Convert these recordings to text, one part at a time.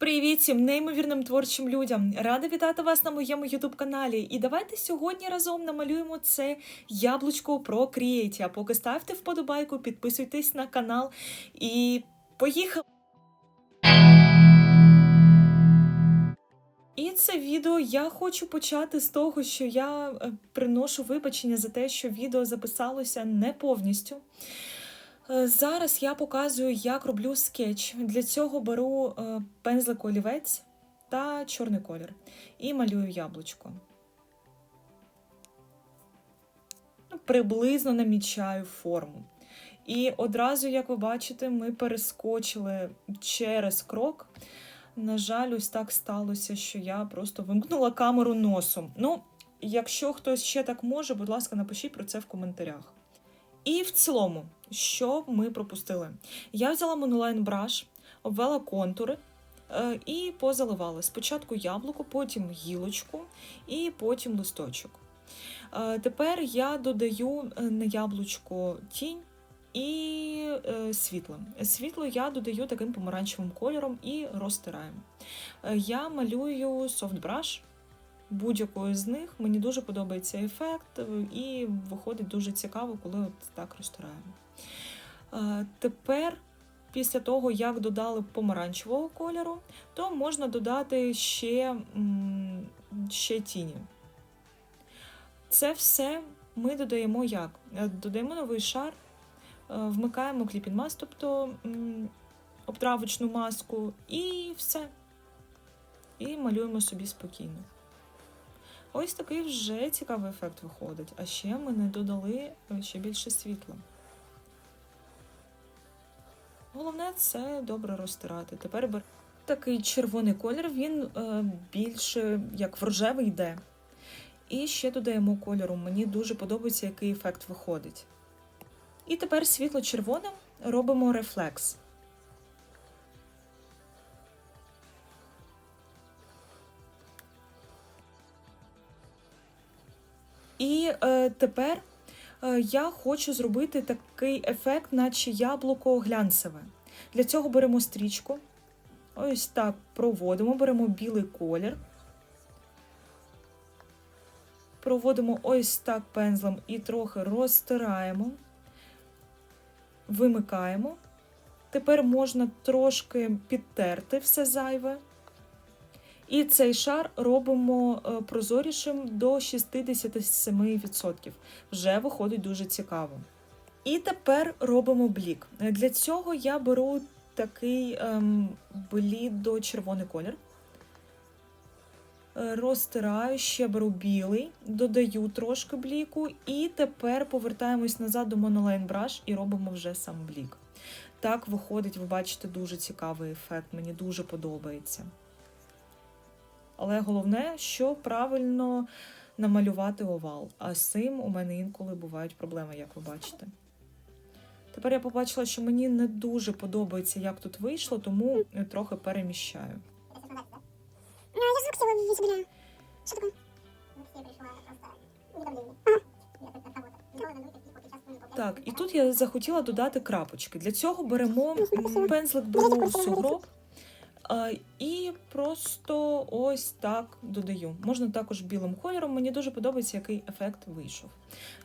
Привіт всім неймовірним творчим людям! Рада вітати вас на моєму ютуб каналі. І давайте сьогодні разом намалюємо це яблучко про Create. А поки ставте вподобайку, підписуйтесь на канал і поїхали! І це відео я хочу почати з того, що я е, приношу вибачення за те, що відео записалося не повністю. Е, Зараз я показую, як роблю скетч. Для цього беру е, пензлик олівець та чорний колір і малюю яблучко. Ну, Приблизно намічаю форму. І одразу, як ви бачите, ми перескочили через крок. На жаль, ось так сталося, що я просто вимкнула камеру носом. Ну, якщо хтось ще так може, будь ласка, напишіть про це в коментарях. І в цілому, що ми пропустили? Я взяла Monoline Brush, обвела контури е, і позаливала спочатку яблуко, потім гілочку і потім листочок. Е, тепер я додаю е, на яблучко тінь і світло. Світло я додаю таким помаранчевим кольором і розтираємо. Е, я малюю brush будь-якою з них. Мені дуже подобається ефект, е, і виходить дуже цікаво, коли от так розтираємо. Е, Тепер, після того, як додали помаранчевого кольору, то можна додати ще, ще тіні. Це все ми додаємо як? Е, Додаємо новий шар, вмикаємо кліпін маск, тобто обтравочну маску, і все. І малюємо собі спокійно. Ось такий вже цікавий ефект виходить. А ще ми не додали е, ще більше світла. Головне це добре розтирати. Тепер бер... такий червоний колір, він е, більше як в рожевий йде. І ще додаємо кольору. Мені дуже подобається, який ефект виходить. І тепер світло-червоним робимо рефлекс. І е, тепер е, я хочу зробити такий ефект, наче яблуко глянцеве. Для цього беремо стрічку, ось так проводимо, беремо білий колір, проводимо ось так пензлем і трохи розтираємо, вимикаємо. Тепер можна трошки підтерти все зайве. І цей шар робимо е, прозорішим до 67%. Вже виходить дуже цікаво. І тепер робимо блік. Е, Для цього я беру такий ем, блідо-червоний колір. Е, Розтираю, ще беру білий, додаю трошки бліку, і тепер повертаємось назад до Monoline Brush і робимо вже сам блік. Так виходить, ви бачите, дуже цікавий ефект, мені дуже подобається. Але головне, що правильно намалювати овал. А з цим у мене інколи бувають проблеми, як ви бачите. Тепер я побачила, що мені не дуже подобається, як тут вийшло, тому трохи переміщаю. Ну. Что такое? Так, і тут я захотіла додати крапочки. Для цього беремо пензлик в сугроб і просто ось так додаю. Можна також білим кольором. Мені дуже подобається, який ефект вийшов.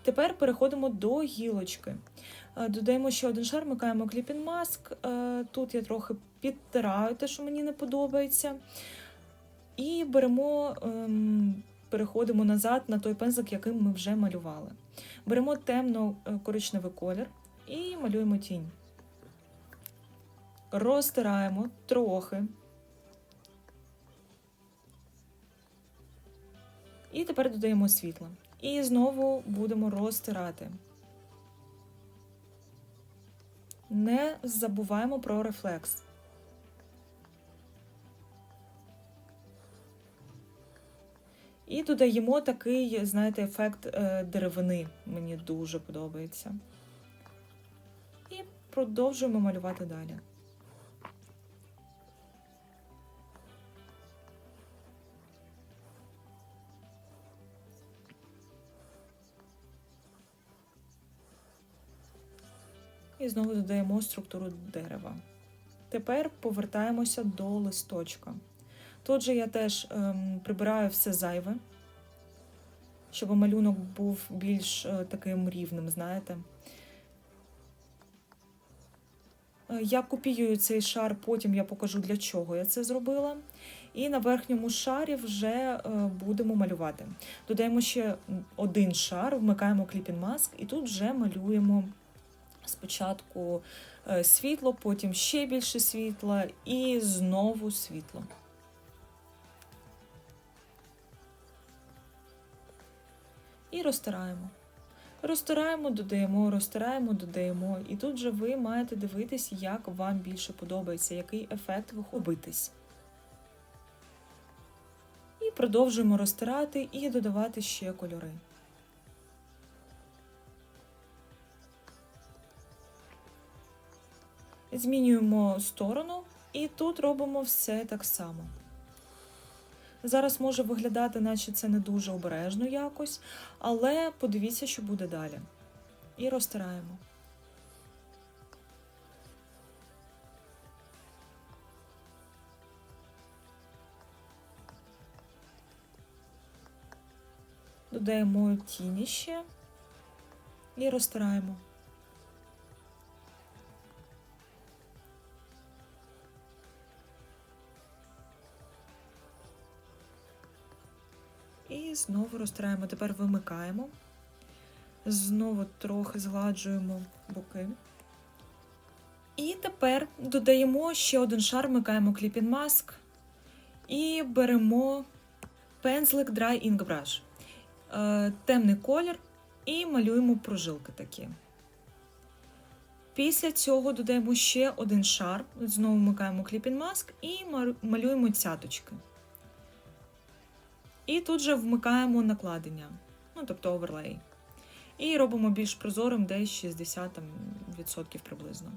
Тепер переходимо до гілочки. Додаємо ще один шар, вмикаємо кліпін маск. Тут я трохи підтираю те, що мені не подобається. І беремо, ем, переходимо назад на той пензлик, яким ми вже малювали. Беремо темно-коричневий колір і малюємо тінь. Розтираємо трохи. І тепер додаємо світло. І знову будемо розтирати. Не забуваємо про рефлекс. І додаємо такий, знаєте, ефект е, деревини. Мені дуже подобається. І продовжуємо малювати далі. І знову додаємо структуру дерева. Тепер повертаємося до листочка. Тут же я теж ем, прибираю все зайве, щоб малюнок був більш е, таким рівним, знаєте. Е, Я копіюю цей шар, потім я покажу для чого я це зробила. І на верхньому шарі вже е, будемо малювати. Додаємо ще один шар, вмикаємо Clipping Mask, і тут вже малюємо спочатку е, світло, потім ще більше світла і знову світло. І розтираємо. Розтираємо, додаємо, розтираємо, додаємо. І тут же ви маєте дивитись, як вам більше подобається, який ефект ви хобитесь. І продовжуємо розтирати і додавати ще кольори. Змінюємо сторону, і тут робимо все так само. Зараз може виглядати, наче це не дуже обережно якось, але подивіться, що буде далі. І розтираємо. Додаємо тіні ще і розтираємо. Знову розтираємо. Тепер вимикаємо. Знову трохи згладжуємо боки. І тепер додаємо ще один шар, вмикаємо Clipping Mask і беремо пензлик Dry Ink Brush. Е, темний колір і малюємо прожилки такі. Після цього додаємо ще один шар, знову вмикаємо Clipping Mask і малюємо цяточки. І тут же вмикаємо накладення, ну тобто оверлей. І робимо більш прозорим, десь 60% приблизно.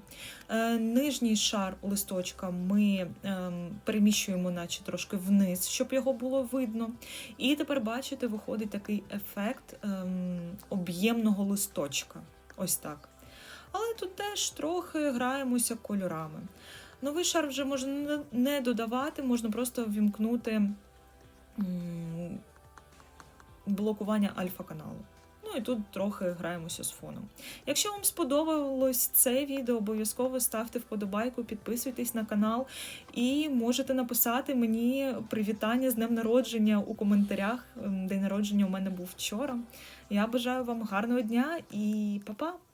Е, нижній шар листочка ми ем, переміщуємо, наче трошки вниз, щоб його було видно. І тепер, бачите, виходить такий ефект ем, об'ємного листочка. Ось так. Але тут теж трохи граємося кольорами. Новий шар вже можна не- додавати, можна просто ввімкнути м, блокування альфа-каналу. Ну і тут трохи граємося з фоном. Якщо вам сподобалось це відео, обов'язково ставте вподобайку, підписуйтесь на канал і можете написати мені привітання з днем народження у коментарях. Ем, День народження у мене був вчора. Я бажаю вам гарного дня і па-па!